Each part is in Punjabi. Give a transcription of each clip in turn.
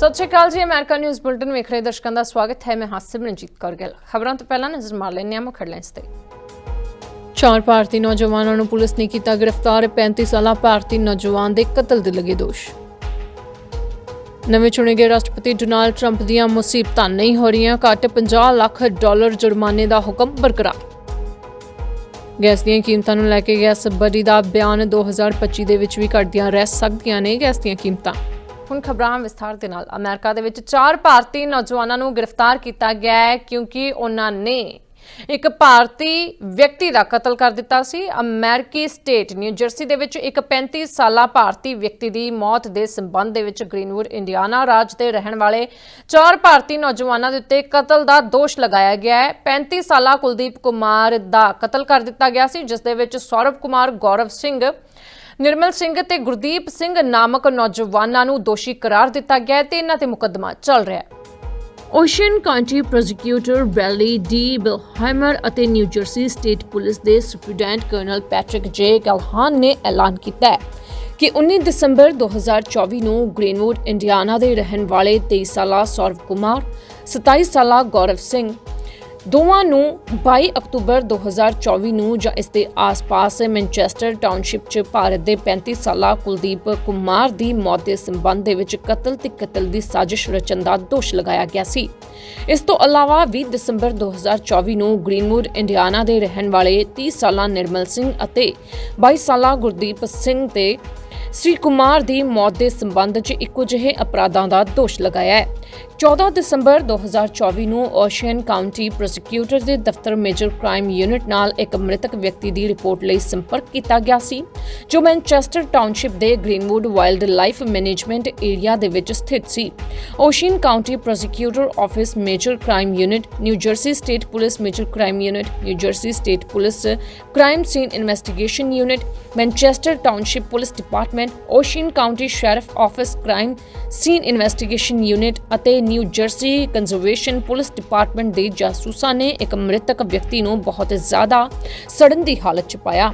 ਸਤਿ ਸ਼੍ਰੀ ਅਕਾਲ ਜੀ, ਅਮਰੀਕਾ ਨਿਊਜ਼ ਬੁਲਟਨ ਵੇਖ ਰਹੇ ਦਰਸ਼ਕਾਂ ਦਾ ਸਵਾਗਤ ਹੈ। ਮੈਂ ਹਾਂ ਕੌਰ ਗਿੱਲ। ਖਬਰਾਂ ਤੋਂ ਪਹਿਲਾਂ ਨਜ਼ਰ ਮਾਰ ਲੈਂਦੇ ਹਾਂ ਮੁੱਖ ਹੈਡਲਾਈਨਸ ਤੇ। ਚਾਰ ਭਾਰਤੀ ਨੌਜਵਾਨਾਂ ਨੂੰ ਪੁਲਿਸ ਨੇ ਕੀਤਾ ਗ੍ਰਿਫਤਾਰ। 35 ਸਾਲਾ ਭਾਰਤੀ ਨੌਜਵਾਨ ਦੇ ਕਤਲ ਦੇ ਲੱਗੇ ਦੋਸ਼। ਨਵੇਂ ਚੁਣੇ ਗਏ ਰਾਸ਼ਟਰਪਤੀ ਡੋਨਾਲਡ ਟਰੰਪ ਦੀਆਂ ਮੁਸੀਬਤਾਂ ਨਹੀਂ ਹੋ ਰਹੀਆਂ। ਘੱਟ 50 ਲੱਖ ਡਾਲਰ ਜੁਰਮਾਨੇ ਦਾ ਹੁਕਮ ਬਰਕਰਾਰ। ਗੈਸ ਦੀਆਂ ਕੀਮਤਾਂ ਨੂੰ ਲੈ ਕੇ ਗੈਸ ਬਰੀ ਦਾ ਬਿਆਨ 2025 ਦੇ ਵਿੱਚ ਵੀ ਘਟਦੀਆਂ ਰਹਿ ਸਕਦੀਆਂ ਨੇ ਗੈਸ ਦੀਆਂ ਕੀਮਤਾਂ। ਹੁਣ ਖਬਰਾਂ ਵਿਸਥਾਰ ਦੇ ਨਾਲ ਅਮਰੀਕਾ ਦੇ ਵਿੱਚ ਚਾਰ ਭਾਰਤੀ ਨੌਜਵਾਨਾਂ ਨੂੰ ਗ੍ਰਿਫਤਾਰ ਕੀਤਾ ਗਿਆ ਹੈ ਕਿਉਂਕਿ ਉਹਨਾਂ ਨੇ ਇੱਕ ਭਾਰਤੀ ਵਿਅਕਤੀ ਦਾ ਕਤਲ ਕਰ ਦਿੱਤਾ ਸੀ। ਅਮਰੀਕੀ ਸਟੇਟ ਨਿਊ ਜਰਸੀ ਦੇ ਵਿੱਚ ਇੱਕ 35 ਸਾਲਾ ਭਾਰਤੀ ਵਿਅਕਤੀ ਦੀ ਮੌਤ ਦੇ ਸੰਬੰਧ ਦੇ ਵਿੱਚ ਗ੍ਰੀਨਵੁੱਡ, ਇੰਡੀਆਨਾ ਰਾਜ ਦੇ ਰਹਿਣ ਵਾਲੇ ਚਾਰ ਭਾਰਤੀ ਨੌਜਵਾਨਾਂ ਦੇ ਉੱਤੇ ਕਤਲ ਦਾ ਦੋਸ਼ ਲਗਾਇਆ ਗਿਆ ਹੈ। 35 ਸਾਲਾ ਕੁਲਦੀਪ ਕੁਮਾਰ ਦਾ ਕਤਲ ਕਰ ਦਿੱਤਾ ਗਿਆ ਸੀ, ਜਿਸ ਦੇ ਵਿੱਚ ਸੌਰਵ ਕੁਮਾਰ, ਗੌਰਵ ਸਿੰਘ ਨਿਰਮਲ ਸਿੰਘ ਤੇ ਗੁਰਦੀਪ ਸਿੰਘ ਨਾਮਕ ਨੌਜਵਾਨਾਂ ਨੂੰ ਦੋਸ਼ੀ ਕਰਾਰ ਦਿੱਤਾ ਗਿਆ ਹੈ ਤੇ ਇਹਨਾਂ ਤੇ ਮੁਕੱਦਮਾ ਚੱਲ ਰਿਹਾ ਹੈ। Ocean County prosecutor Bradley D Billhimer ਅਤੇ ਨਿਊ ਜਰਸੀ ਸਟੇਟ ਪੁਲਿਸ ਦੇ superintendent colonel Patrick J Callahan ਨੇ ਐਲਾਨ ਕੀਤਾ ਹੈ ਕਿ 19 ਦਸੰਬਰ 2024 ਨੂੰ ਗ੍ਰੀਨਵੁੱਡ, ਇੰਡੀਆਨਾ ਦੇ ਰਹਿਣ ਵਾਲੇ 23 ਸਾਲਾ ਸੌਰਵ ਕੁਮਾਰ 27 ਸਾਲਾ ਗੌਰਵ ਸਿੰਘ ਦੋਵਾਂ ਨੂੰ 22 ਅਕਤੂਬਰ 2024 ਨੂੰ ਜਾਂ ਇਸ ਦੇ ਆਸ-ਪਾਸ ਮੈਨਚੈਸਟਰ ਟਾਊਨਸ਼ਿਪ 'ਚ ਭਾਰਤ ਦੇ 35 ਸਾਲਾ ਕੁਲਦੀਪ ਕੁਮਾਰ ਦੀ ਮੌਤ ਦੇ ਸੰਬੰਧ ਦੇ ਵਿੱਚ ਕਤਲ ਤੇ ਕਤਲ ਦੀ ਸਾਜ਼ਿਸ਼ ਰਚਨ ਦਾ ਦੋਸ਼ ਲਗਾਇਆ ਗਿਆ ਸੀ। ਇਸ ਤੋਂ ਇਲਾਵਾ 20 ਦਸੰਬਰ 2024 ਨੂੰ ਗ੍ਰੀਨਵੁੱਡ, ਇੰਡੀਆਨਾ ਦੇ ਰਹਿਣ ਵਾਲੇ 30 ਸਾਲਾ ਨਿਰਮਲ ਸਿੰਘ ਅਤੇ 22 ਸਾਲਾ ਗੁਰਦੀਪ ਸਿੰਘ ਤੇ ਸ੍ਰੀ ਕੁਮਾਰ ਦੀ ਮੌਤ ਦੇ ਸੰਬੰਧ 'ਚ ਇੱਕੋ ਜਿਹੇ ਅਪਰਾਧਾਂ ਦਾ ਦੋਸ਼ ਲਗਾਇਆ ਹੈ। 14 ਦਸੰਬਰ 2024 ਨੂੰ ਓਸ਼ੀਅਨ ਕਾਉਂਟੀ ਪ੍ਰੋਸੀਕਿਊਟਰ ਦੇ ਦਫ਼ਤਰ ਮੇਜਰ ਕ੍ਰਾਈਮ ਯੂਨਿਟ ਨਾਲ ਇੱਕ ਮ੍ਰਿਤਕ ਵਿਅਕਤੀ ਦੀ ਰਿਪੋਰਟ ਲਈ ਸੰਪਰਕ ਕੀਤਾ ਗਿਆ ਸੀ, ਜੋ ਮੈਨਚੈਸਟਰ ਟਾਊਨਸ਼ਿਪ ਦੇ Greenwood wild life management area ਦੇ ਵਿੱਚ ਸਥਿਤ ਸੀ। Ocean County prosecutor office major crime unit, New Jersey state police major crime unit, New Jersey state police crime scene investigation unit, Manchester Township police department Ocean County sheriff office, crime scene investigation unit ਅਤੇ New Jersey conservation police department ਦੇ ਜਾਸੂਸਾਂ ਨੇ ਇੱਕ ਮ੍ਰਿਤਕ ਵਿਅਕਤੀ ਨੂੰ ਬਹੁਤ ਜ਼ਿਆਦਾ ਸੜਨ ਦੀ ਹਾਲਤ 'ਚ ਪਾਇਆ।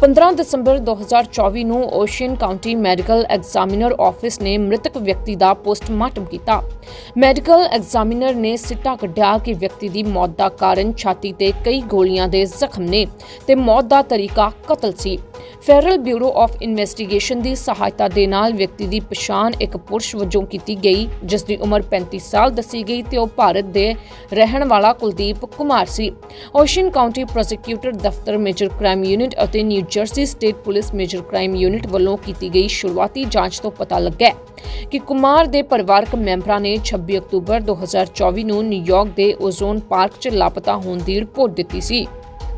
15 ਦਸੰਬਰ 2024 ਨੂੰ Ocean County medical examiner office ਨੇ ਮ੍ਰਿਤਕ ਵਿਅਕਤੀ ਦਾ ਪੋਸਟਮਾਰਟਮ ਕੀਤਾ। ਮੈਡੀਕਲ ਐਗਜ਼ਾਮੀਨਰ ਨੇ ਸਿੱਟਾ ਕੱਢਿਆ ਕਿ ਵਿਅਕਤੀ ਦੀ ਮੌਤ ਦਾ ਕਾਰਨ ਛਾਤੀ ਤੇ ਕਈ ਗੋਲੀਆਂ ਦੇ ਜ਼ਖਮ ਨੇ ਤੇ ਮੌਤ ਦਾ ਤਰੀਕਾ ਕਤਲ ਸੀ। ਫੈਡਰਲ ਬਿਊਰੋ ਆਫ ਇਨਵੈਸਟੀਗੇਸ਼ਨ ਦੀ ਸਹਾਇਤਾ ਦੇ ਨਾਲ ਵਿਅਕਤੀ ਦੀ ਪਛਾਣ ਇੱਕ ਪੁਰਸ਼ ਵਜੋਂ ਕੀਤੀ ਗਈ, ਜਿਸ ਦੀ ਉਮਰ 35 ਸਾਲ ਦੱਸੀ ਗਈ ਤੇ ਉਹ ਭਾਰਤ ਦੇ ਰਹਿਣ ਵਾਲਾ ਕੁਲਦੀਪ ਕੁਮਾਰ ਸੀ। ਓਸ਼ੀਅਨ ਕਾਉਂਟੀ ਪ੍ਰੋਸੀਕਿਊਟਰ ਦਫ਼ਤਰ ਮੇਜਰ ਕ੍ਰਾਈਮ ਯੂਨਿਟ ਅਤੇ New Jersey state police major crime unit ਵੱਲੋਂ ਕੀਤੀ ਗਈ ਸ਼ੁਰੂਆਤੀ ਜਾਂਚ ਤੋਂ ਪਤਾ ਲੱਗਾ ਕਿ ਕੁਮਾਰ ਦੇ ਪਰਿਵਾਰਕ ਮੈਂਬਰਾਂ ਨੇ 26 ਅਕਤੂਬਰ 2024 ਨੂੰ ਨਿਊਯਾਰਕ ਦੇ ਓਜ਼ੋਨ ਪਾਰਕ 'ਚ ਲਾਪਤਾ ਹੋਣ ਦੀ ਰਿਪੋਰਟ ਦਿੱਤੀ ਸੀ।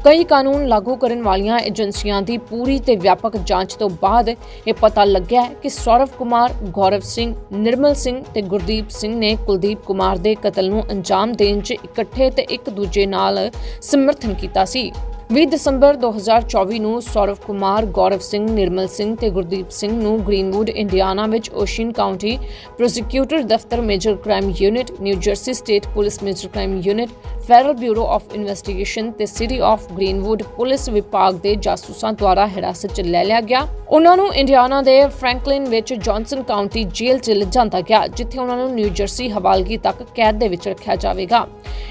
ਕਈ ਕਾਨੂੰਨ ਲਾਗੂ ਕਰਨ ਵਾਲੀਆਂ ਏਜੰਸੀਆਂ ਦੀ ਪੂਰੀ ਤੇ ਵਿਆਪਕ ਜਾਂਚ ਤੋਂ ਬਾਅਦ ਇਹ ਪਤਾ ਲੱਗਿਆ ਕਿ ਸੌਰਵ ਕੁਮਾਰ, ਗੌਰਵ ਸਿੰਘ, ਨਿਰਮਲ ਸਿੰਘ ਤੇ ਗੁਰਦੀਪ ਸਿੰਘ ਨੇ ਕੁਲਦੀਪ ਕੁਮਾਰ ਦੇ ਕਤਲ ਨੂੰ ਅੰਜਾਮ ਦੇਣ 'ਚ ਇਕੱਠੇ ਤੇ ਇੱਕ ਦੂਜੇ ਨਾਲ ਸਮਰਥਨ ਕੀਤਾ ਸੀ। 20 ਦਸੰਬਰ 2024 ਨੂੰ ਸੌਰਵ ਕੁਮਾਰ, ਗੌਰਵ ਸਿੰਘ, ਨਿਰਮਲ ਸਿੰਘ ਤੇ ਗੁਰਦੀਪ ਸਿੰਘ ਨੂੰ ਗ੍ਰੀਨਵੁੱਡ, ਇੰਡੀਆਨਾ ਵਿੱਚ ਓਸ਼ੀਅਨ ਕਾਉਂਟੀ ਪ੍ਰੋਸੀਕਿਊਟਰ ਦਫ਼ਤਰ major crime unit, New Jersey state police major crime unit Federal Bureau of Investigation ਤੇ ਸਿਟੀ ਆਫ ਗ੍ਰੀਨਵੁੱਡ ਪੁਲਿਸ ਵਿਭਾਗ ਦੇ ਜਾਸੂਸਾਂ ਦੁਆਰਾ ਹਿਰਾਸਤ 'ਚ ਲੈ ਲਿਆ ਗਿਆ। ਉਹਨਾਂ ਨੂੰ ਇੰਡੀਆਨਾ ਦੇ ਫ੍ਰੈਂਕਲਿਨ ਵਿੱਚ ਜੌਨਸਨ ਕਾਉਂਟੀ ਜੇਲ੍ਹ 'ਚ ਲਿਜਾਂਦਾ ਗਿਆ, ਜਿੱਥੇ ਉਹਨਾਂ ਨੂੰ ਨਿਊ ਜਰਸੀ ਹਵਾਲਗੀ ਤੱਕ ਕੈਦ ਦੇ ਵਿੱਚ ਰੱਖਿਆ ਜਾਵੇਗਾ।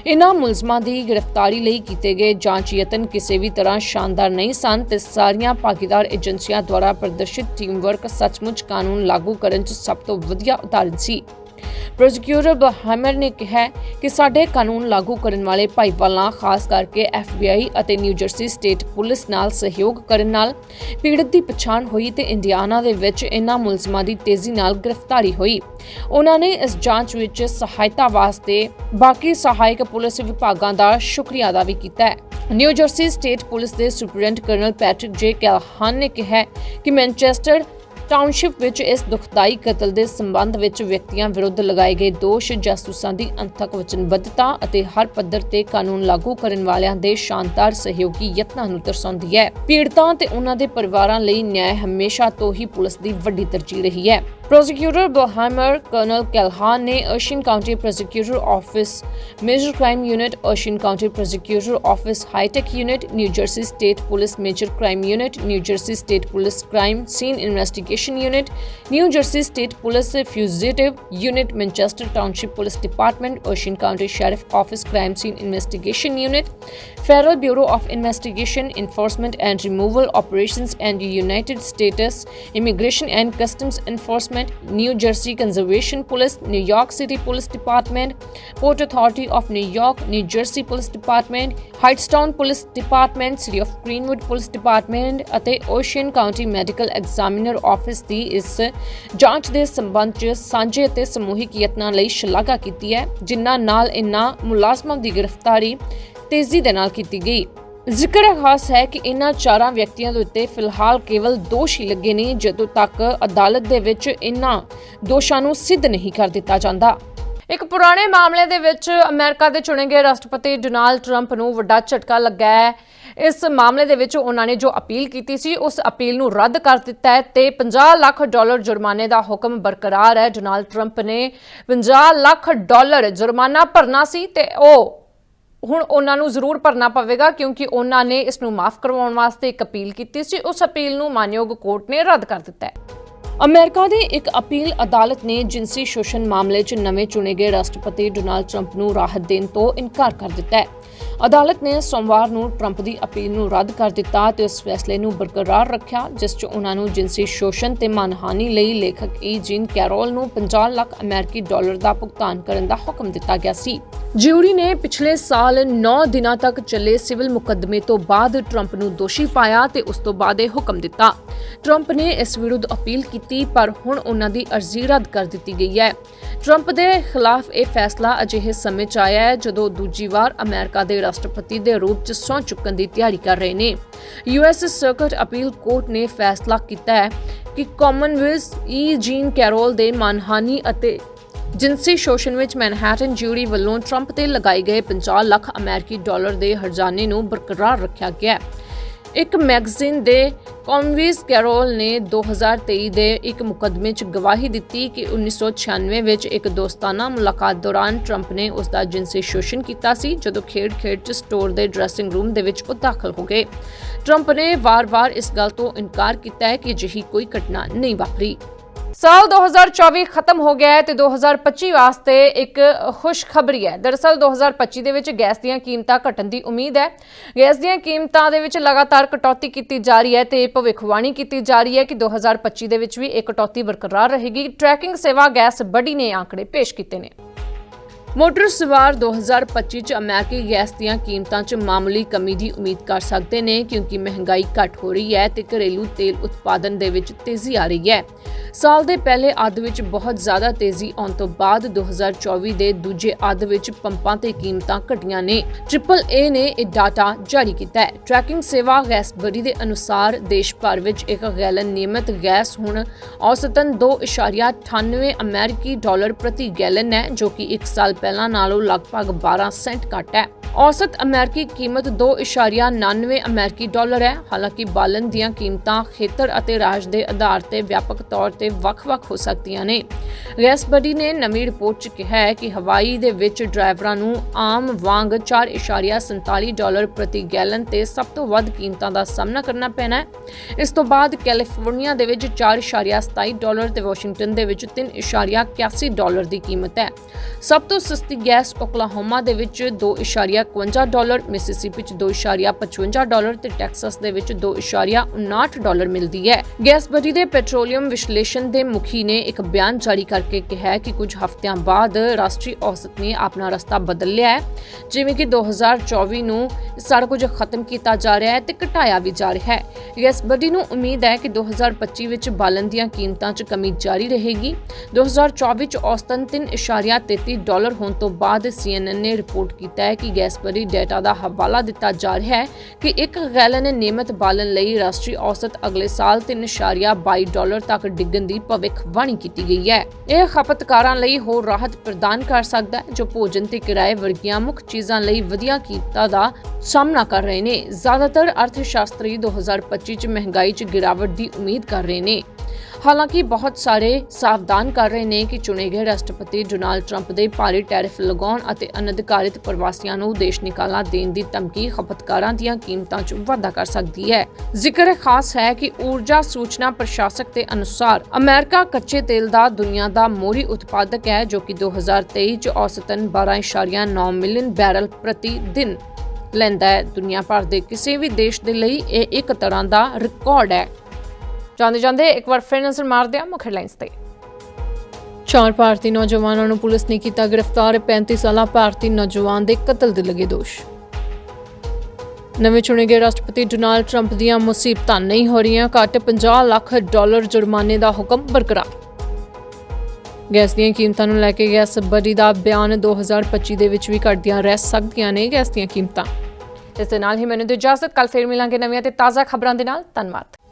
ਇਨ੍ਹਾਂ ਮੁਲਜ਼ਮਾਂ ਦੀ ਗ੍ਰਿਫਤਾਰੀ ਲਈ ਕੀਤੇ ਗਏ ਜਾਂਚ ਯਤਨ ਕਿਸੇ ਵੀ ਤਰ੍ਹਾਂ ਸ਼ਾਨਦਾਰ ਨਹੀਂ ਸਨ ਤੇ ਸਾਰੀਆਂ ਭਾਗੀਦਾਰ ਏਜੰਸੀਆਂ ਦੁਆਰਾ ਪ੍ਰਦਰਸ਼ਿਤ ਟੀਮ ਵਰਕ ਸੱਚਮੁੱਚ ਕਾਨੂੰਨ ਲਾਗੂ ਕਰਨ 'ਚ ਸਭ ਤੋਂ ਵਧੀਆ ਉਦਾਹਰਨ ਸੀ। ਪ੍ਰੋਸੀਕਿਊਟਰ ਬਹਾਮਰ ਨੇ ਕਿਹਾ ਕਿ ਸਾਡੇ ਕਾਨੂੰਨ ਲਾਗੂ ਕਰਨ ਵਾਲੇ ਭਾਈਵਾਲਾਂ, ਖਾਸ ਕਰਕੇ FBI ਅਤੇ ਨਿਊ ਜਰਸੀ ਸਟੇਟ ਪੁਲਿਸ ਨਾਲ ਸਹਿਯੋਗ ਕਰਨ ਨਾਲ ਪੀੜਤ ਦੀ ਪਛਾਣ ਹੋਈ ਤੇ ਇੰਡੀਆਨਾ ਦੇ ਵਿੱਚ ਇਨ੍ਹਾਂ ਮੁਲਜ਼ਮਾਂ ਦੀ ਤੇਜ਼ੀ ਨਾਲ ਗ੍ਰਿਫਤਾਰੀ ਹੋਈ। ਉਹਨਾਂ ਨੇ ਇਸ ਜਾਂਚ ਵਿੱਚ ਸਹਾਇਤਾ ਵਾਸਤੇ ਬਾਕੀ ਸਹਾਇਕ ਪੁਲਿਸ ਵਿਭਾਗਾਂ ਦਾ ਸ਼ੁਕਰੀਆ ਅਦਾ ਵੀ ਕੀਤਾ ਹੈ। ਨਿਊ ਜਰਸੀ ਸਟੇਟ ਪੁਲਿਸ ਦੇ superintendent colonel Patrick J Callahan ਨੇ ਕਿਹਾ ਕਿ ਮੈਨਚੈਸਟਰ ਟਾਊਨਸ਼ਿਪ ਵਿੱਚ ਇਸ ਦੁਖਦਾਈ ਕਤਲ ਦੇ ਸੰਬੰਧ ਵਿੱਚ ਵਿਅਕਤੀਆਂ ਵਿਰੁੱਧ ਲਗਾਏ ਗਏ ਦੋਸ਼ ਜਾਸੂਸਾਂ ਦੀ ਅੰਤਕ ਵਚਨਬੱਧਤਾ ਅਤੇ ਹਰ ਪੱਧਰ ਤੇ ਕਾਨੂੰਨ ਲਾਗੂ ਕਰਨ ਵਾਲਿਆਂ ਦੇ ਸ਼ਾਨਦਾਰ ਸਹਿਯੋਗੀ ਯਤਨਾਂ ਨੂੰ ਦਰਸਾਉਂਦੀ ਹੈ। ਪੀੜਤਾਂ ਤੇ ਉਹਨਾਂ ਦੇ ਪਰਿਵਾਰਾਂ ਲਈ ਨਿਆਂ ਹਮੇਸ਼ਾ ਤੋਂ ਹੀ ਪੁਲਿਸ ਦੀ ਵੱਡੀ ਤਰਜੀਹ ਰਹੀ ਹੈ। ਪ੍ਰੋਸੀਕਿਊਟਰ ਬੋਹਾਮਰ ਕਰਨਲ ਕੈਲਹਾਨ ਨੇ Ocean County prosecutor office, major crime unit Ocean County prosecutor office, high tech unit, New Jersey state police, major crime unit, New Jersey state police, crime scene investigation investigation unit New Jersey state police fugitive unit Manchester township police department Ocean County sheriff office crime scene investigation unit Federal Bureau of Investigation, Enforcement and Removal Operations and United States Immigration and Customs Enforcement, New Jersey Conservation Police, New York City Police Department, Port Authority of New York, New Jersey Police Department, Hightstown Police Department, City of Greenwood Police Department ਅਤੇ Ocean County Medical Examiner Office ਦੀ ਇਸ ਜਾਂਚ ਦੇ ਸੰਬੰਧ 'ਚ ਸਾਂਝੇ ਅਤੇ ਸਮੂਹਿਕ ਯਤਨਾਂ ਲਈ ਸ਼ਲਾਘਾ ਕੀਤੀ ਹੈ, ਜਿਨ੍ਹਾਂ ਨਾਲ ਇਨ੍ਹਾਂ ਮੁਲਾਜ਼ਮਾਂ ਦੀ ਗ੍ਰਿਫਤਾਰੀ ਤੇਜ਼ੀ ਦੇ ਨਾਲ ਕੀਤੀ ਗਈ। ਜ਼ਿਕਰ ਖਾਸ ਹੈ ਕਿ ਇਨ੍ਹਾਂ ਚਾਰਾਂ ਵਿਅਕਤੀਆਂ ਦੇ ਉੱਤੇ ਫਿਲਹਾਲ ਕੇਵਲ ਦੋਸ਼ ਹੀ ਲੱਗੇ ਨੇ, ਜਦੋਂ ਤੱਕ ਅਦਾਲਤ ਦੇ ਵਿੱਚ ਇਨ੍ਹਾਂ ਦੋਸ਼ਾਂ ਨੂੰ ਸਿੱਧ ਨਹੀਂ ਕਰ ਦਿੱਤਾ ਜਾਂਦਾ। ਇੱਕ ਪੁਰਾਣੇ ਮਾਮਲੇ ਦੇ ਵਿੱਚ ਅਮਰੀਕਾ ਦੇ ਚੁਣੇ ਗਏ ਰਾਸ਼ਟਰਪਤੀ ਡੋਨਾਲਡ ਟਰੰਪ ਨੂੰ ਵੱਡਾ ਝਟਕਾ ਲੱਗਾ ਹੈ। ਇਸ ਮਾਮਲੇ ਦੇ ਵਿੱਚ ਉਹਨਾਂ ਨੇ ਜੋ ਅਪੀਲ ਕੀਤੀ ਸੀ, ਉਸ ਅਪੀਲ ਨੂੰ ਰੱਦ ਕਰ ਦਿੱਤਾ ਹੈ ਤੇ 50 ਲੱਖ ਡਾਲਰ ਜੁਰਮਾਨੇ ਦਾ ਹੁਕਮ ਬਰਕਰਾਰ ਹੈ। ਡੋਨਾਲਡ ਟਰੰਪ ਨੇ 50 ਲੱਖ ਡਾਲਰ ਜੁਰਮਾਨਾ ਭਰਨਾ ਸੀ ਤੇ ਉਹ ਹੁਣ ਉਹਨਾਂ ਨੂੰ ਜ਼ਰੂਰ ਭਰਨਾ ਪਵੇਗਾ ਕਿਉਂਕਿ ਉਹਨਾਂ ਨੇ ਇਸ ਨੂੰ ਮਾਫ ਕਰਵਾਉਣ ਵਾਸਤੇ ਇੱਕ ਅਪੀਲ ਕੀਤੀ ਸੀ। ਉਸ ਅਪੀਲ ਨੂੰ ਮਾਨਯੋਗ ਕੋਰਟ ਨੇ ਰੱਦ ਕਰ ਦਿੱਤਾ ਹੈ। ਅਮਰੀਕਾ ਦੀ ਇੱਕ ਅਪੀਲ ਅਦਾਲਤ ਨੇ ਜਿਨਸੀ ਸ਼ੋਸ਼ਣ ਮਾਮਲੇ 'ਚ ਨਵੇਂ ਚੁਣੇ ਗਏ ਰਾਸ਼ਟਰਪਤੀ ਡੋਨਾਲਡ ਟਰੰਪ ਨੂੰ ਰਾਹਤ ਦੇਣ ਤੋਂ ਇਨਕਾਰ ਕਰ ਦਿੱਤਾ ਹੈ। ਅਦਾਲਤ ਨੇ ਸੋਮਵਾਰ ਨੂੰ ਟਰੰਪ ਦੀ ਅਪੀਲ ਨੂੰ ਰੱਦ ਕਰ ਦਿੱਤਾ ਤੇ ਉਸ ਫੈਸਲੇ ਨੂੰ ਬਰਕਰਾਰ ਰੱਖਿਆ, ਜਿਸ 'ਚ ਉਹਨਾਂ ਨੂੰ ਜਿੰਸੀ ਸ਼ੋਸ਼ਣ ਤੇ ਮਾਨਹਾਨੀ ਲਈ ਲੇਖਕ ਈ. ਜੀਨ ਕੈਰੋਲ ਨੂੰ 50 ਲੱਖ ਅਮਰੀਕੀ ਡਾਲਰ ਦਾ ਭੁਗਤਾਨ ਕਰਨ ਦਾ ਹੁਕਮ ਦਿੱਤਾ ਗਿਆ ਸੀ। ਜਿਊਰੀ ਨੇ ਪਿਛਲੇ ਸਾਲ 9 ਦਿਨਾਂ ਤੱਕ ਚੱਲੇ ਸਿਵਲ ਮੁਕੱਦਮੇ ਤੋਂ ਬਾਅਦ ਟਰੰਪ ਨੂੰ ਦੋਸ਼ੀ ਪਾਇਆ ਤੇ ਉਸ ਤੋਂ ਬਾਅਦ ਇਹ ਹੁਕਮ ਦਿੱਤਾ। ਟਰੰਪ ਨੇ ਇਸ ਵਿਰੁੱਧ ਅਪੀਲ ਕੀਤੀ, ਪਰ ਹੁਣ ਉਹਨਾਂ ਦੀ ਅਰਜ਼ੀ ਰੱਦ ਕਰ ਦਿੱਤੀ ਗਈ ਹੈ। ਟਰੰਪ ਦੇ ਖਿਲਾਫ ਇਹ ਫੈਸਲਾ ਅਜਿਹੇ ਸਮੇਂ 'ਚ ਆਇਆ ਹੈ ਜਦੋਂ ਦੂਜੀ ਵਾਰ ਅਮਰੀਕਾ ਦੇ ਰਾਸ਼ਟਰਪਤੀ ਦੇ ਰੂਪ 'ਚ ਸਹੁੰ ਚੁੱਕਣ ਦੀ ਤਿਆਰੀ ਕਰ ਰਹੇ ਨੇ ਯੂਐਸ ਸਰਕਟ ਅਪੀਲ ਕੋਰਟ ਨੇ ਫੈਸਲਾ ਕੀਤਾ ਹੈ ਕਿ ਕਾਮਨਵੈਲਥ ਈ ਜੀਨ ਕੈਰੋਲ ਦੇ ਮਾਨਹਾਨੀ ਅਤੇ ਜਿਨਸੀ ਸ਼ੋਸ਼ਣ ਵਿੱਚ ਮੈਨਹੈਟਨ ਜਿਊਰੀ ਵੱਲੋਂ ਟਰੰਪ ਤੇ ਲਗਾਏ ਗਏ 50 ਲੱਖ ਅਮਰੀਕੀ ਡਾਲਰ ਦੇ ਹਰਜਾਨੇ ਨੂੰ ਬਰਕਰਾਰ ਰੱਖਿਆ ਗਿਆ ਹੈ। ਇੱਕ ਮੈਗਜ਼ੀਨ ਦੇ ਕੌਨਵੀਸ ਕੈਰੋਲ ਨੇ 2023 ਦੇ ਇੱਕ ਮੁਕੱਦਮੇ 'ਚ ਗਵਾਹੀ ਦਿੱਤੀ ਕਿ 1996 ਵਿੱਚ ਇੱਕ ਦੋਸਤਾਨਾ ਮੁਲਾਕਾਤ ਦੌਰਾਨ ਟਰੰਪ ਨੇ ਉਸ ਦਾ ਜਿੰਸੀ ਸ਼ੋਸ਼ਣ ਕੀਤਾ ਸੀ, ਜਦੋਂ ਖੇਡ-ਖੇਡ 'ਚ ਸਟੋਰ ਦੇ ਡਰੈਸਿੰਗ ਰੂਮ ਦੇ ਵਿੱਚ ਉਹ ਦਾਖਲ ਹੋ ਗਏ। ਟਰੰਪ ਨੇ ਵਾਰ-ਵਾਰ ਇਸ ਗੱਲ ਤੋਂ ਇਨਕਾਰ ਕੀਤਾ ਹੈ ਕਿ ਅਜਿਹੀ ਕੋਈ ਘਟਨਾ ਨਹੀਂ ਵਾਪਰੀ। ਸਾਲ 2024 ਖਤਮ ਹੋ ਗਿਆ ਹੈ ਤੇ 2025 ਵਾਸਤੇ ਇੱਕ ਖੁਸ਼ਖਬਰੀ ਹੈ। ਦਰਅਸਲ 2025 ਦੇ ਵਿੱਚ ਗੈਸ ਦੀਆਂ ਕੀਮਤਾਂ ਘਟਣ ਦੀ ਉਮੀਦ ਹੈ। ਗੈਸ ਦੀਆਂ ਕੀਮਤਾਂ ਦੇ ਵਿੱਚ ਲਗਾਤਾਰ ਕਟੌਤੀ ਕੀਤੀ ਜਾ ਰਹੀ ਹੈ ਤੇ ਭਵਿੱਖਬਾਣੀ ਕੀਤੀ ਜਾ ਰਹੀ ਹੈ ਕਿ 2025 ਦੇ ਵਿੱਚ ਵੀ ਇਹ ਕਟੌਤੀ ਬਰਕਰਾਰ ਰਹੇਗੀ। ਟਰੈਕਿੰਗ ਸੇਵਾ ਗੈਸ ਬੜੀ ਨੇ ਆંકੜੇ ਪੇਸ਼ ਕੀਤੇ ਨੇ। ਮੋਟਰ ਸਵਾਰ 2025 ਚ ਅਮਰੀਕੀ ਗੈਸ ਦੀਆਂ ਕੀਮਤਾਂ 'ਚ ਮਾਮੂਲੀ ਕਮੀ ਦੀ ਉਮੀਦ ਕਰ ਸਕਦੇ ਨੇ, ਕਿਉਂਕਿ ਮਹਿੰਗਾਈ ਘਟ ਹੋ ਰਹੀ ਹੈ ਤੇ ਘਰੇਲੂ ਤੇਲ ਉਤਪਾਦਨ ਦੇ ਵਿੱਚ ਤੇਜ਼ੀ ਆ ਰਹੀ ਹੈ। ਸਾਲ ਦੇ ਪਹਿਲੇ ਅੱਧ ਵਿੱਚ ਬਹੁਤ ਜ਼ਿਆਦਾ ਤੇਜ਼ੀ ਆਉਣ ਤੋਂ ਬਾਅਦ 2024 ਦੇ ਦੂਜੇ ਅੱਧ ਵਿੱਚ ਪੰਪਾਂ ਤੇ ਕੀਮਤਾਂ ਘਟੀਆਂ ਨੇ। ਟ੍ਰਿਪਲ ਏ ਨੇ ਇਹ ਡਾਟਾ ਜਾਰੀ ਕੀਤਾ ਹੈ। ਟਰੈਕਿੰਗ ਸੇਵਾ ਗੈਸ ਦੇ ਅਨੁਸਾਰ ਦੇਸ਼ ਭਰ ਵਿੱਚ ਇੱਕ ਗੈਲਨ ਨਿਯਮਤ ਗੈਸ ਹੁਣ ਔਸਤਨ 2.98 ਅਮਰੀਕੀ ਡਾਲਰ ਪ੍ਰਤੀ ਗੈਲਨ ਹੈ, ਜੋ ਕਿ 1 ਸਾਲ ਪਹਿਲਾਂ ਨਾਲੋਂ ਲਗਭਗ 12 ਸੈਂਟ ਘੱਟ ਹੈ। ਔਸਤ ਅਮਰੀਕੀ ਕੀਮਤ 2.99 ਅਮਰੀਕੀ ਡਾਲਰ ਹੈ। ਹਾਲਾਂਕਿ ਬਾਲਣ ਦੀਆਂ ਕੀਮਤਾਂ ਖੇਤਰ ਅਤੇ ਰਾਜ ਦੇ ਆਧਾਰ ਤੇ ਵਿਆਪਕ ਤੌਰ ਤੇ ਵੱਖ-ਵੱਖ ਹੋ ਸਕਦੀਆਂ ਨੇ। ਗੈਸ ਬਡੀ ਨੇ ਨਵੀਂ ਰਿਪੋਰਟ 'ਚ ਕਿਹਾ ਹੈ ਕਿ ਹਵਾਈ ਦੇ ਵਿੱਚ ਡਰਾਈਵਰਾਂ ਨੂੰ ਆਮ ਵਾਂਗ 4.47 ਡਾਲਰ ਪ੍ਰਤੀ ਗੈਲਨ ਤੇ ਸਭ ਤੋਂ ਵੱਧ ਕੀਮਤਾਂ ਦਾ ਸਾਹਮਣਾ ਕਰਨਾ ਪੈਣਾ ਹੈ। ਇਸ ਤੋਂ ਬਾਅਦ ਕੈਲੀਫੋਰਨੀਆ ਦੇ ਵਿੱਚ 4.27 ਡਾਲਰ ਤੇ ਵਾਸ਼ਿੰਗਟਨ ਦੇ ਵਿੱਚ 3.81 ਡਾਲਰ ਦੀ ਕੀਮਤ ਹੈ। ਸਭ ਤੋਂ ਸਸਤੀ ਗੈਸ ਓਕਲਾਹੋਮਾ ਦੇ ਵਿੱਚ 2.51 ਡਾਲਰ ਮਿਸਿਸਿਪੀ ਚ 2.55 ਡਾਲਰ ਤੇ ਟੈਕਸਸ ਦੇ ਵਿੱਚ 2.59 ਡਾਲਰ ਮਿਲਦੀ ਹੈ। ਗੈਸ ਬਰੀ ਦੇ ਪੈਟਰੋਲੀਅਮ ਵਿਸ਼ਲੇਸ਼ਣ ਦੇ ਮੁਖੀ ਨੇ ਇੱਕ ਬਿਆਨ ਜਾਰੀ ਕਰਕੇ ਕਿਹਾ ਕਿ ਕੁਝ ਹਫ਼ਤਿਆਂ ਬਾਅਦ ਰਾਸ਼ਟਰੀ ਔਸਤ ਨੇ ਆਪਣਾ ਰਸਤਾ ਬਦਲ ਲਿਆ ਹੈ। ਜਿਵੇਂ ਕਿ 2024 ਨੂੰ ਸਾਰਾ ਕੁਝ ਖਤਮ ਕੀਤਾ ਜਾ ਰਿਹਾ ਹੈ ਤੇ ਘਟਾਇਆ ਵੀ ਜਾ ਰਿਹਾ ਹੈ। ਗੈਸ ਬਰੀ ਨੂੰ ਉਮੀਦ ਹੈ ਕਿ 2025 ਵਿੱਚ ਬਾਲਣ ਦੀਆਂ ਕੀਮਤਾਂ 'ਚ ਕਮੀ ਜਾਰੀ ਰਹੇਗੀ। 2024 ਚ ਔਸਤਨ 3.33 ਡਾਲਰ ਹੋਣ ਤੋਂ ਬਾਅਦ CNN ਨੇ ਰਿਪੋਰਟ ਕੀਤਾ ਹੈ ਕਿ ਗੈਸ ਬਰੀ ਡੇਟਾ ਦਾ ਹਵਾਲਾ ਦਿੱਤਾ ਜਾ ਰਿਹਾ ਹੈ ਕਿ ਇੱਕ ਗੈਲਨ ਨਿਯਮਿਤ ਬਾਲਣ ਲਈ ਰਾਸ਼ਟਰੀ ਔਸਤ ਅਗਲੇ ਸਾਲ 3.22 ਡਾਲਰ ਤੱਕ ਡਿੱਗਣ ਦੀ ਭਵਿੱਖਬਾਣੀ ਕੀਤੀ ਗਈ ਹੈ। ਇਹ ਖਪਤਕਾਰਾਂ ਲਈ ਹੋਰ ਰਾਹਤ ਪ੍ਰਦਾਨ ਕਰ ਸਕਦਾ ਹੈ, ਜੋ ਭੋਜਨ ਤੇ ਕਿਰਾਏ ਵਰਗੀਆਂ ਮੁੱਖ ਚੀਜ਼ਾਂ ਲਈ ਵਧੀਆ ਕੀਮਤਾਂ ਦਾ ਸਾਹਮਣਾ ਕਰ ਰਹੇ ਨੇ। ਜ਼ਿਆਦਾਤਰ ਅਰਥਸ਼ਾਸਤਰੀ 2025 ਚ ਮਹਿੰਗਾਈ 'ਚ ਗਿਰਾਵਟ ਦੀ ਉਮੀਦ ਕਰ ਰਹੇ ਨੇ। ਹਾਲਾਂਕਿ ਬਹੁਤ ਸਾਰੇ ਸਾਵਧਾਨ ਕਰ ਰਹੇ ਨੇ ਕਿ ਚੁਣੇ ਗਏ ਰਾਸ਼ਟਰਪਤੀ ਡੋਨਾਲਡ ਟਰੰਪ ਦੇ ਭਾਰੀ ਟੈਰਿਫ ਲਗਾਉਣ ਅਤੇ ਅਨਧਿਕਾਰਿਤ ਪ੍ਰਵਾਸੀਆਂ ਨੂੰ ਦੇਸ਼ ਨਿਕਾਲਾ ਦੇਣ ਦੀ ਧਮਕੀ ਖਪਤਕਾਰਾਂ ਦੀਆਂ ਕੀਮਤਾਂ 'ਚ ਵਾਧਾ ਕਰ ਸਕਦੀ ਹੈ। ਜ਼ਿਕਰ ਖਾਸ ਹੈ ਕਿ ਊਰਜਾ ਸੂਚਨਾ ਪ੍ਰਸ਼ਾਸਕ ਦੇ ਅਨੁਸਾਰ ਅਮਰੀਕਾ ਕੱਚੇ ਤੇਲ ਦਾ ਦੁਨੀਆ ਦਾ ਮੋਹਰੀ ਉਤਪਾਦਕ ਹੈ, ਜੋ ਕਿ 2023 ਚ ਔਸਤਨ 12.9 ਮਿਲੀਅਨ ਬੈਰਲ ਪ੍ਰਤੀ ਦਿਨ ਲੈਂਦਾ ਹੈ। ਦੁਨੀਆ ਭਰ ਦੇ ਕਿਸੇ ਵੀ ਦੇਸ਼ ਦੇ ਲਈ ਇਹ ਇੱਕ ਤਰ੍ਹਾਂ ਦਾ ਰਿਕਾਰਡ ਹੈ। ਜਾਂਦੇ ਜਾਂਦੇ ਇੱਕ ਵਾਰ ਫਿਰ ਨਜ਼ਰ ਮਾਰਦੇ ਹਾਂ ਮੁੱਖ ਹੈਡਲਾਈਨਸ ਤੇ। ਚਾਰ ਭਾਰਤੀ ਨੌਜਵਾਨਾਂ ਨੂੰ ਪੁਲਿਸ ਨੇ ਕੀਤਾ ਗ੍ਰਿਫਤਾਰ 35 ਸਾਲਾ ਭਾਰਤੀ ਨੌਜਵਾਨ ਦੇ ਕਤਲ ਦੇ ਲੱਗੇ ਦੋਸ਼। ਨਵੇਂ ਚੁਣੇ ਗਏ ਰਾਸ਼ਟਰਪਤੀ ਡੋਨਾਲਡ ਟਰੰਪ ਦੀਆਂ ਮੁਸੀਬਤਾਂ ਨਹੀਂ ਹੋ ਰਹੀਆਂ, ਘੱਟ 50 ਲੱਖ ਡਾਲਰ ਜੁਰਮਾਨੇ ਦਾ ਹੁਕਮ ਬਰਕਰਾਰ। ਗੈਸ ਦੀਆਂ ਕੀਮਤਾਂ ਨੂੰ ਲੈ ਕੇ ਗੈਸ ਬਰੀ ਦਾ ਬਿਆਨ 2025 ਦੇ ਵਿੱਚ ਵੀ ਘਟਦੀਆਂ ਰਹਿ ਸਕਦੀਆਂ ਨੇ ਗੈਸ ਦੀਆਂ ਕੀਮਤਾਂ। ਇਸ ਦੇ ਨਾਲ ਹੀ ਮੈਨੂੰ ਦਿਓ ਇਜਾਜ਼ਤ ਕੱਲ ਫੇਰ ਮਿਲਾਂਗੇ ਨਵੀਆਂ ਤੇ ਤਾਜ਼ਾ ਖਬਰਾਂ ਦੇ ਨਾਲ। ਧੰਨਵਾਦ।